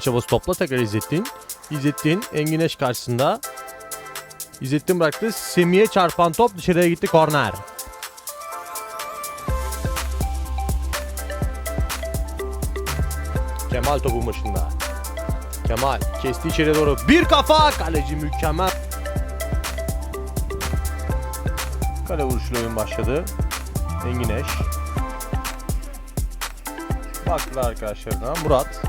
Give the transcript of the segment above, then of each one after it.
Çabası topla tekrar İzzettin. İzzettin Engineş karşısında. İzzettin bıraktı. Semih'e çarpan top dışarıya gitti korner. Kemal topun başında. Kemal kesti içeri doğru. Bir kafa kaleci mükemmel. Kale vuruşuyla oyun başladı. Engineş. Baktılar arkadaşlarına. Murat.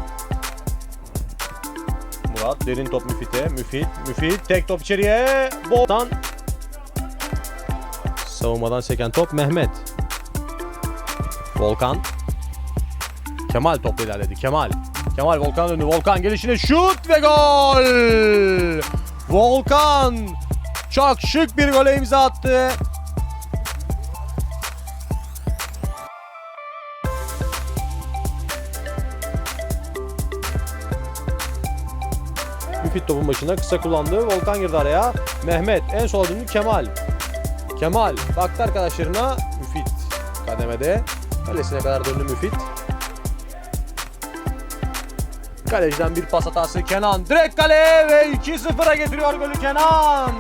Murat derin top Müfit'e. Müfit. Müfit tek top içeriye. Boltan. Savunmadan seken top Mehmet. Volkan. Kemal topla ilerledi. Kemal. Kemal Volkan döndü. Volkan gelişine şut ve gol. Volkan çok şık bir gole imza attı. Müfit topun başına kısa kullandı. Volkan girdi araya. Mehmet en sola döndü Kemal. Kemal baktı arkadaşlarına. Müfit kademede. Kalesine kadar döndü Müfit. Kaleciden bir pas hatası Kenan. Direkt kale ve 2-0'a getiriyor golü Kenan.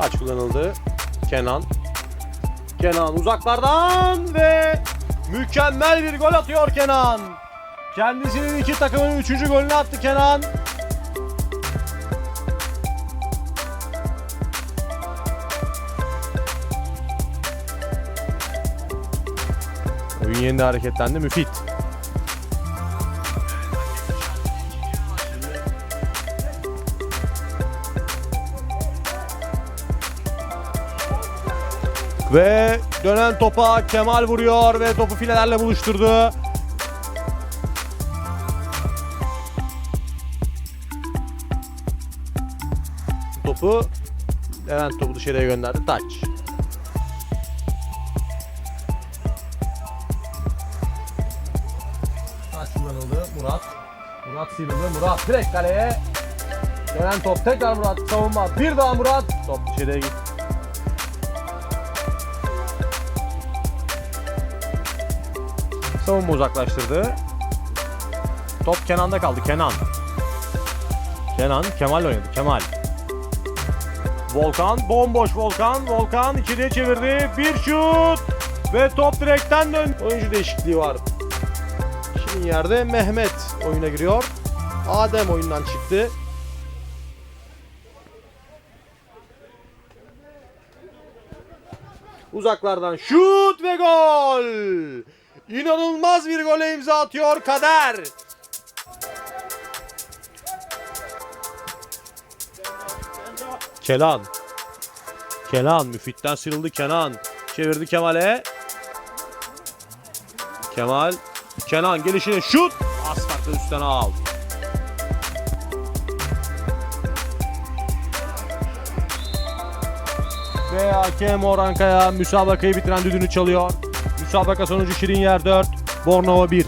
Taç kullanıldı. Kenan. Kenan uzaklardan ve mükemmel bir gol atıyor Kenan. Kendisinin iki takımın üçüncü golünü attı Kenan. Oyun yeniden hareketlendi. Müfit. Ve dönen topa Kemal vuruyor ve topu filelerle buluşturdu. Topu Levent topu dışarıya gönderdi. Taç. Taç kullanıldı. Murat. Murat sıyrıldı. Murat direkt kaleye. Dönen top tekrar Murat. Savunma. Bir daha Murat. Top dışarıya gitti. Savunma uzaklaştırdı. Top Kenan'da kaldı. Kenan. Kenan, Kemal oynadı. Kemal. Volkan, bomboş Volkan. Volkan içeriye çevirdi. Bir şut. Ve top direkten döndü. Oyuncu değişikliği var. Şimdi yerde Mehmet oyuna giriyor. Adem oyundan çıktı. Uzaklardan şut ve gol. İnanılmaz bir gole imza atıyor Kader. Kenan. Kenan müfitten sıyrıldı Kenan. Çevirdi Kemal'e. Kemal. Kenan gelişine şut. Asfaltı üstten al. Ve hakem Orhan Kaya müsabakayı bitiren düdüğünü çalıyor. Müsabaka sonucu Şirin Yer 4, Bornova 1.